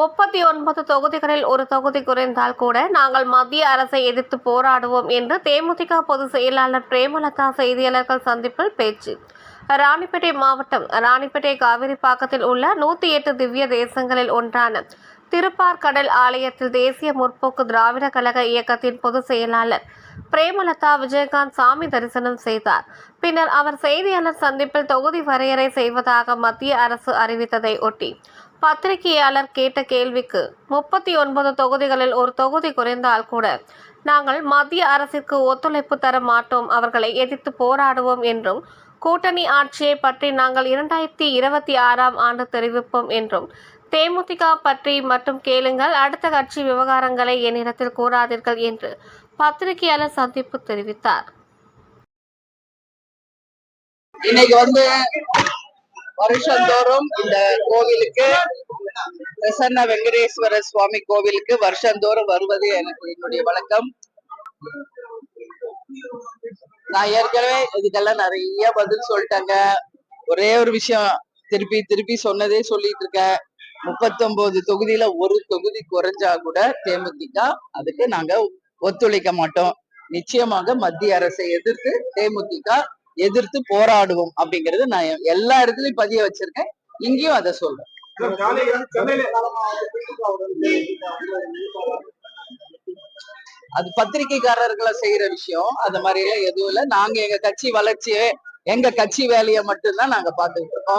முப்பத்தி ஒன்பது தொகுதிகளில் ஒரு தொகுதி குறைந்தால் கூட நாங்கள் மத்திய அரசை எதிர்த்து போராடுவோம் என்று தேமுதிக பொதுச் செயலாளர் பிரேமலதா செய்தியாளர்கள் சந்திப்பில் பேச்சு. ராணிப்பேட்டை மாவட்டம் ராணிப்பேட்டை காவிரிப்பாக்கத்தில் உள்ள நூற்றி எட்டு திவ்ய தேசங்களில் ஒன்றான திருப்பார்கடல் ஆலயத்தில் தேசிய முற்போக்கு திராவிட கழக இயக்கத்தின் பொதுச் செயலாளர் பிரேமலதா விஜயகாந்த் சாமி தரிசனம் செய்தார். பின்னர் அவர் செய்தியாளர் சந்திப்பில் தொகுதி வரையறை செய்வதாக மத்திய அரசு அறிவித்ததை ஒட்டி பத்திரிகையாளர் கேட்ட கேள்விக்கு முப்பத்தி ஒன்பது தொகுதிகளில் ஒரு தொகுதி குறைந்தால் கூட நாங்கள் மத்திய அரசிற்கு ஒத்துழைப்பு தர மாட்டோம் அவர்களை எதிர்த்து போராடுவோம் என்றும் கூட்டணி ஆட்சியை பற்றி நாங்கள் இரண்டாயிரத்தி இருபத்தி ஆறாம் ஆண்டு தெரிவிப்போம் என்றும் தேமுதிக பற்றி மட்டும் கேளுங்கள் அடுத்த கட்சி விவகாரங்களை என்னிடத்தில் கூறாதீர்கள் என்று பத்திரிகையாளர் சந்திப்பு தெரிவித்தார். இன்னைக்கு வந்து வருஷந்தோறும் இந்த கோவிலுக்கு பிரசன்ன வெங்கடேஸ்வர சுவாமி கோவிலுக்கு வருஷந்தோறும் வருவது எனக்கு என்னுடைய வழக்கம். நான் ஏற்கனவே இதுக்கெல்லாம் நிறைய பதில் சொல்லிட்டேங்க. ஒரே ஒரு விஷயம் திருப்பி திருப்பி சொன்னதே சொல்லிட்டு இருக்கேன். முப்பத்தொன்பது தொகுதியில ஒரு தொகுதி குறைஞ்சா கூட தேமுதிக அதுக்கு நாங்க ஒத்துழைக்க மாட்டோம். நிச்சயமாக மத்திய அரசை எதிர்த்து தேமுதிக எதிர்த்து போராடுவோம் அப்படிங்கறது நான் எல்லா இடத்துலயும் பதிய வச்சிருக்கேன். இங்கேயும் அதை சொல்றேன். அது பத்திரிகைக்காரர்களை செய்யற விஷயம். அந்த மாதிரி எல்லாம் எதுவும் இல்லை. நாங்க எங்க கட்சி வளர்ச்சியை எங்க கட்சி வேலையை மட்டும்தான் நாங்க பாத்துக்கிட்டு இருக்கோம்.